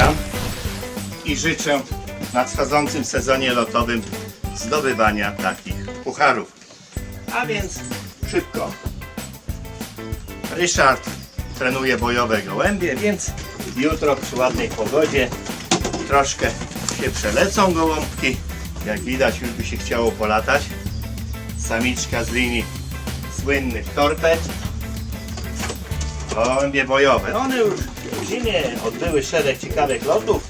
witam i życzę w nadchodzącym sezonie lotowym zdobywania takich pucharów. A więc szybko. Ryszard trenuje bojowe gołębie, więc jutro przy ładnej pogodzie troszkę się przelecą gołąbki. Jak widać już by się chciało polatać. Samiczka z linii słynnych torped. Gołębie bojowe. One już zimie odbyły szereg ciekawych lotów,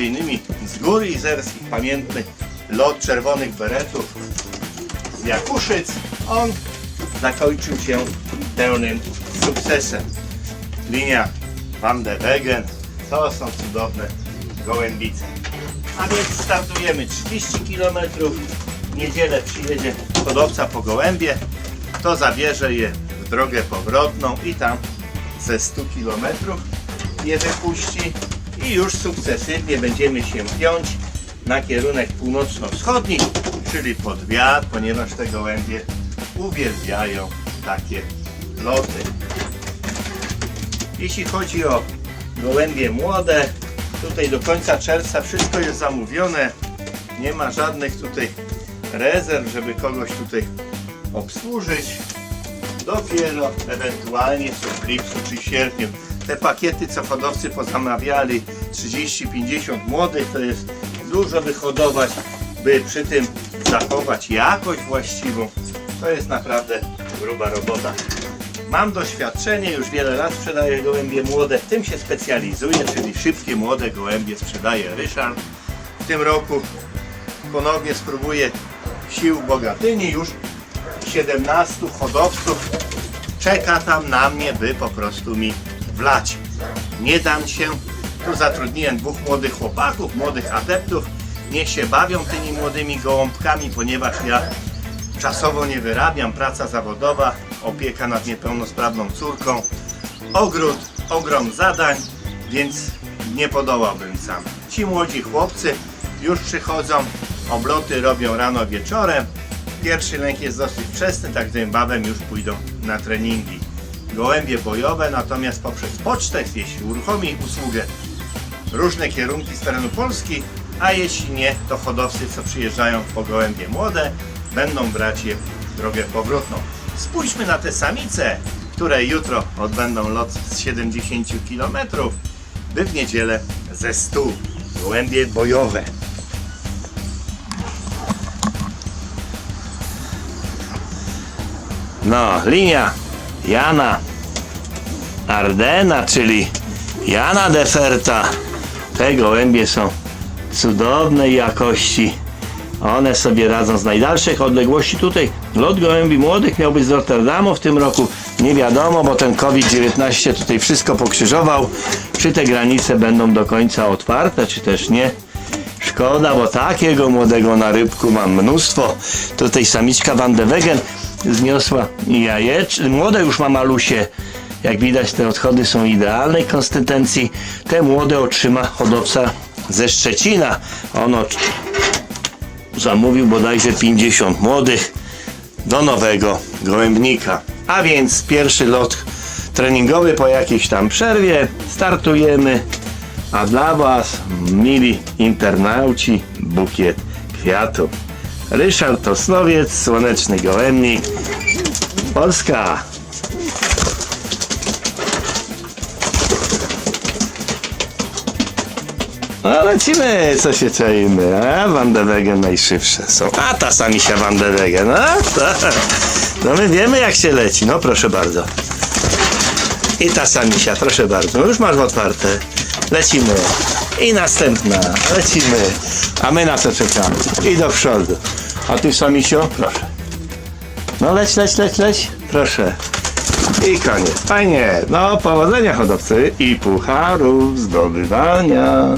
innymi z gór izerskich. Pamiętny lot czerwonych beretów z Jakuszyc. On zakończył się pełnym sukcesem. Linia Van de Wegen to są cudowne gołębice. A więc startujemy 30 km. W niedzielę przyjedzie hodowca po gołębie. To zabierze je w drogę powrotną i tam ze 100 km je wypuści i już sukcesywnie będziemy się piąć na kierunek północno-wschodni, czyli pod wiatr, ponieważ te gołębie uwielbiają takie loty. Jeśli chodzi o gołębie młode, tutaj do końca czerwca wszystko jest zamówione. Nie ma żadnych tutaj rezerw, żeby kogoś tutaj obsłużyć. Dopiero ewentualnie w lipcu czy sierpniu. Te pakiety, co hodowcy pozamawiali, 30-50 młodych, to jest dużo wyhodować, by przy tym zachować jakość właściwą. To jest naprawdę gruba robota. Mam doświadczenie, już wiele lat sprzedaję gołębie młode, w tym się specjalizuję, czyli szybkie młode gołębie sprzedaje Ryszard. W tym roku ponownie spróbuję sił Bogatyni, już 17 hodowców czeka tam na mnie, by po prostu mi Nie dam się, tu zatrudniłem dwóch młodych chłopaków, młodych adeptów, niech się bawią tymi młodymi gołąbkami, ponieważ ja czasowo nie wyrabiam, praca zawodowa, opieka nad niepełnosprawną córką, ogród, ogrom zadań, więc nie podołałbym sam. Ci młodzi chłopcy już przychodzą, obloty robią rano wieczorem. Pierwszy lęk jest dosyć wczesny, tak niebawem już pójdą na treningi. Gołębie bojowe natomiast poprzez pocztę, jeśli uruchomi usługę, różne kierunki z terenu Polski, a jeśli nie, to hodowcy, co przyjeżdżają po gołębie młode, będą brać je w drogę powrotną. Spójrzmy na te samice, które jutro odbędą lot z 70 km, by w niedzielę ze 100 gołębie bojowe. No, linia Jana Ardena, czyli Jana Deferta. Te gołębie są cudownej jakości. One sobie radzą z najdalszych odległości. Tutaj lot gołębi młodych miał być z Rotterdamu w tym roku. Nie wiadomo, bo ten COVID-19 tutaj wszystko pokrzyżował. Czy te granice będą do końca otwarte, czy też nie. Szkoda, bo takiego młodego na rybku mam mnóstwo. Tutaj samiczka Van de Wegen zniosła jajecz. Młode już ma malusie. Jak widać te odchody są idealnej konsystencji. Te młode otrzyma hodowca ze Szczecina. Ono zamówił bodajże 50 młodych do nowego gołębnika. A więc pierwszy lot treningowy po jakiejś tam przerwie. Startujemy. A dla Was, mili internauci, bukiet kwiatów. Ryszard Tosnowiec, Słoneczny Gołębnik, Polska. No lecimy, co się czaimy, a Van de najszybsze są. A ta samisia Van de tak. No my wiemy jak się leci, no proszę bardzo. I ta samisia, proszę bardzo, no już masz otwarte. Lecimy. I następna, lecimy. A my na co czekamy? I do przodu. A ty samisio, proszę. No leć, leć, leć, leć, proszę. I koniec. Fajnie. No, powodzenia hodowcy i pucharów zdobywania.